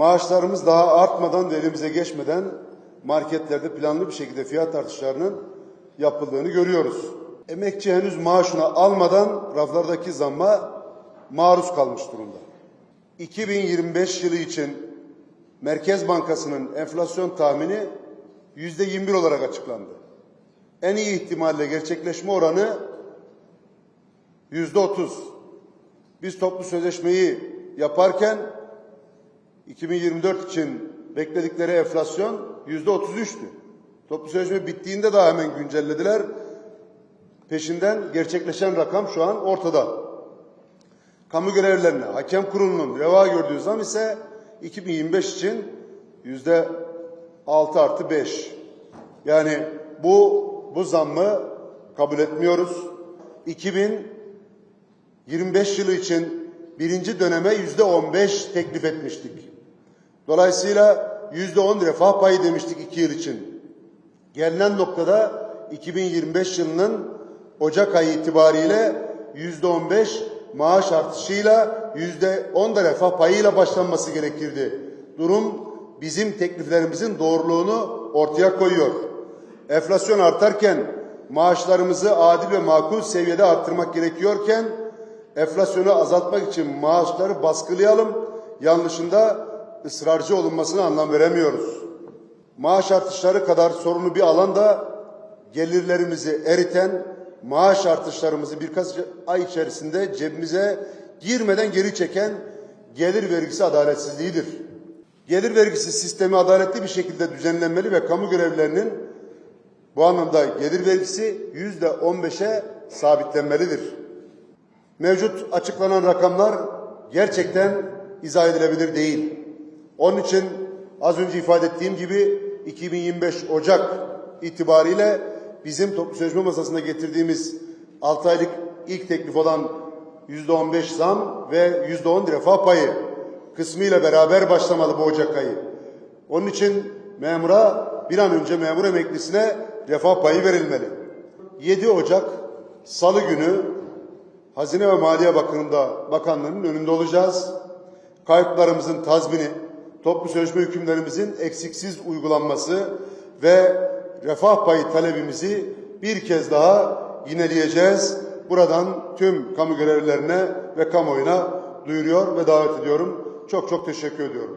Maaşlarımız daha artmadan ve elimize geçmeden marketlerde planlı bir şekilde fiyat artışlarının yapıldığını görüyoruz. Emekçi henüz maaşını almadan raflardaki zamma maruz kalmış durumda. 2025 yılı için Merkez Bankası'nın enflasyon tahmini yüzde 21 olarak açıklandı. En iyi ihtimalle gerçekleşme oranı yüzde 30. Biz toplu sözleşmeyi yaparken 2024 için bekledikleri enflasyon yüzde 33'tü. Toplu sözleşme bittiğinde daha hemen güncellediler. Peşinden gerçekleşen rakam şu an ortada. Kamu görevlilerine, hakem kurulunun reva gördüğü zam ise 2025 için yüzde 6 artı 5. Yani bu bu zammı kabul etmiyoruz. 2025 yılı için birinci döneme yüzde 15 teklif etmiştik. Dolayısıyla yüzde 10 refah payı demiştik iki yıl için. Gelinen noktada 2025 yılının Ocak ayı itibariyle yüzde 15 maaş artışıyla yüzde 10 da refah payıyla başlanması gerekirdi. Durum bizim tekliflerimizin doğruluğunu ortaya koyuyor. Enflasyon artarken maaşlarımızı adil ve makul seviyede arttırmak gerekiyorken enflasyonu azaltmak için maaşları baskılayalım yanlışında ısrarcı olunmasına anlam veremiyoruz. Maaş artışları kadar sorunlu bir alanda gelirlerimizi eriten maaş artışlarımızı birkaç ay içerisinde cebimize girmeden geri çeken gelir vergisi adaletsizliğidir. Gelir vergisi sistemi adaletli bir şekilde düzenlenmeli ve kamu görevlilerinin bu anlamda gelir vergisi yüzde on beşe sabitlenmelidir. Mevcut açıklanan rakamlar gerçekten izah edilebilir değil. Onun için az önce ifade ettiğim gibi 2025 Ocak itibariyle bizim toplu sözleşme masasında getirdiğimiz 6 aylık ilk teklif olan %15 zam ve %10 refah payı kısmıyla beraber başlamalı bu Ocak ayı. Onun için memura bir an önce memur emeklisine refah payı verilmeli. 7 Ocak Salı günü Hazine ve Maliye Bakanı'nda bakanlığının önünde olacağız. Kayıplarımızın tazmini, toplu sözleşme hükümlerimizin eksiksiz uygulanması ve refah payı talebimizi bir kez daha yineleyeceğiz. Buradan tüm kamu görevlilerine ve kamuoyuna duyuruyor ve davet ediyorum. Çok çok teşekkür ediyorum.